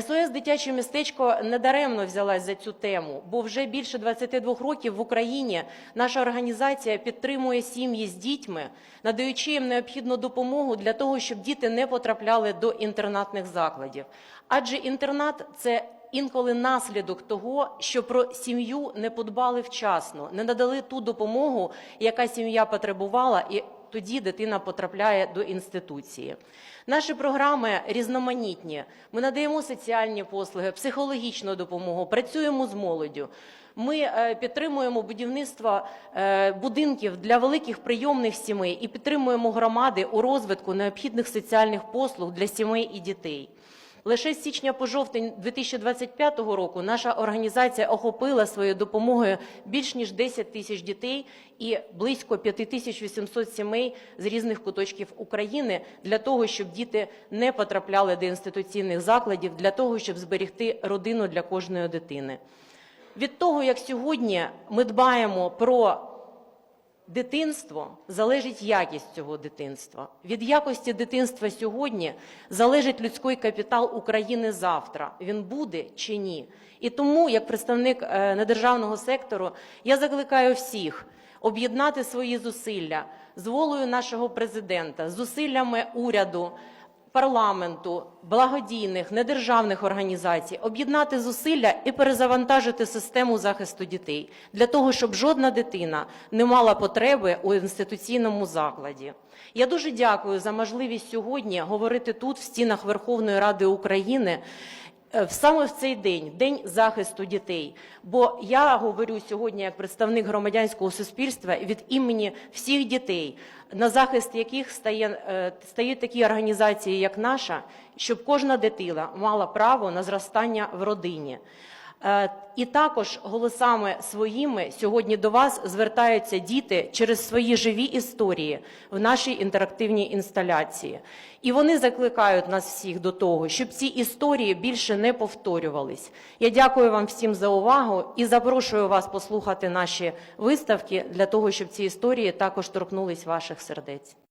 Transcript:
СОС Дитяче містечко недаремно взялась за цю тему, бо вже більше 22 років в Україні наша організація підтримує сім'ї з дітьми, надаючи їм необхідну допомогу для того, щоб діти не потрапляли до інтернатних закладів. Адже інтернат це інколи наслідок того, що про сім'ю не подбали вчасно, не надали ту допомогу, яка сім'я потребувала, і тоді дитина потрапляє до інституції. Наші програми різноманітні. Ми надаємо соціальні послуги, психологічну допомогу, працюємо з молоддю. Ми е, підтримуємо будівництво е, будинків для великих прийомних сімей і підтримуємо громади у розвитку необхідних соціальних послуг для сімей і дітей. Лише з січня по жовтень 2025 року наша організація охопила своєю допомогою більш ніж 10 тисяч дітей і близько 5800 сімей з різних куточків України для того, щоб діти не потрапляли до інституційних закладів, для того, щоб зберегти родину для кожної дитини. Від того, як сьогодні ми дбаємо про дитинство, залежить якість цього дитинства. Від якості дитинства сьогодні залежить людський капітал України завтра. Він буде чи ні. І тому, як представник е, недержавного сектору, я закликаю всіх об'єднати свої зусилля з волею нашого президента, з зусиллями уряду, парламенту, благодійних, недержавних організацій, об'єднати зусилля і перезавантажити систему захисту дітей для того, щоб жодна дитина не мала потреби у інституційному закладі. Я дуже дякую за можливість сьогодні говорити тут, в стінах Верховної Ради України. Е, Саме в цей день, день захисту дітей. Бо я говорю сьогодні як представник громадянського суспільства від імені всіх дітей, на захист яких стає, е, стають такі організації, як наша, щоб кожна дитина мала право на зростання в родині. Е, І також голосами своїми сьогодні до вас звертаються діти через свої живі історії в нашій інтерактивній інсталяції. І вони закликають нас всіх до того, щоб ці історії більше не повторювались. Я дякую вам всім за увагу і запрошую вас послухати наші виставки для того, щоб ці історії також торкнулись ваших сердець.